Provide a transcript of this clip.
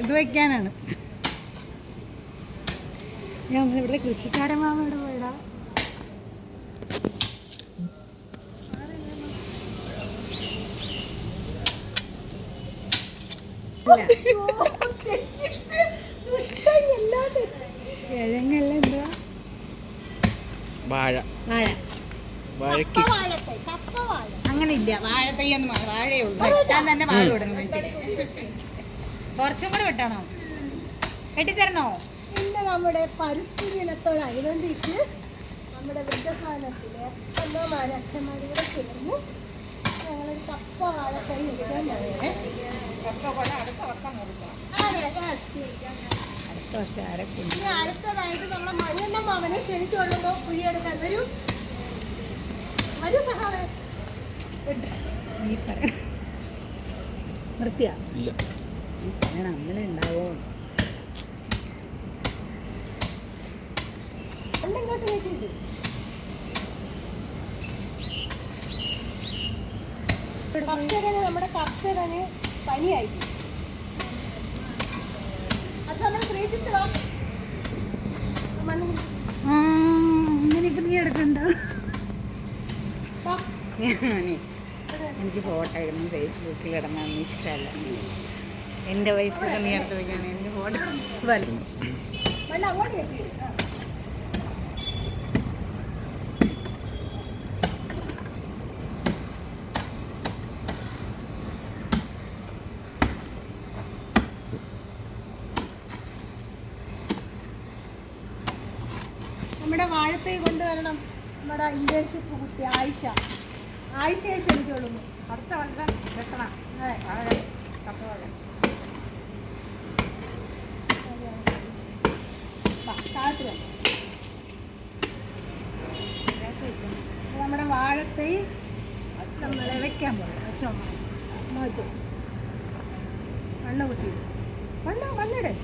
ഇത് വെക്കാനാണ്. ഞാൻ ഇവിടെ കൃഷിക്കാരൻ മാമ ഇവിടെ പോയടാ. കിഴങ്ങെല്ലാം എന്താ? വാഴ. വാഴ. വാഴയ്ക്ക് അങ്ങനെ ഇല്ല വാഴത്തയ്യൊന്നും ഒന്നും വാഴയുള്ളൂ തന്നെ വാഴ ഉടനെ വെച്ചിട്ട്. കുറച്ചും കൂടെ വെട്ടണോ? വെട്ടിത്തരണോ? ഇന്ന് നമ്മുടെ പരിസ്ഥിതി ദിനത്തോടനുബന്ധിച്ച് നമ്മുടെ വൃദ്ധസാധനത്തിലെ അമ്മമാര് അച്ഛന്മാരെ ചേർന്ന് ഞങ്ങളൊരു കപ്പ വാഴക്കൈ എടുക്കാൻ ആരൊക്കെയുണ്ട്? ഇനി അടുത്തതായിട്ട് നമ്മളെ മണ്ണെണ്ണ മാമനെ ക്ഷണിച്ചുകൊള്ളുന്നു കുഴിയെടുക്കാൻ വരൂ. വരൂ സഹാവേ. നീ പറയണം നിർത്തിയാ? ഇല്ല. അങ്ങനെ ഉണ്ടാവോ? പണ്ടിങ്ങോട്ട് വെച്ചിട്ട് കർഷകന് നമ്മുടെ കർഷകന് പനിയായി. അത് നമ്മൾ ശ്രീജിത്ത്. ആ നീ എടുക്കണ്ട. എനിക്ക് ഫോട്ടോ ഇടുന്നു ഫേസ്ബുക്കിൽ ഇടണമെന്ന് ഇഷ്ടമല്ല. എന്റെ വൈഫ് നീ എടുത്ത് വയ്ക്കാണ് എന്റെ ഫോട്ടോ വലുത്. നമ്മുടെ വാഴത്തൈ കൊണ്ടുവരണം നമ്മുടെ ഇന്റേൺഷിപ്പ് കുട്ടി ആയിഷ. ആയിഷയെ ക്ഷണിച്ചോളുന്നു. അടുത്ത വളരെ വെക്കണം അതെ. കപ്പ താഴത്ത് നമ്മുടെ വാഴത്തൈ നമ്മൾ വെക്കാൻ പോകും അച്ഛൻ അമ്മ വെച്ചോ മണ്ണ് കുട്ടി മണ്ണ് മണ്ണിട്.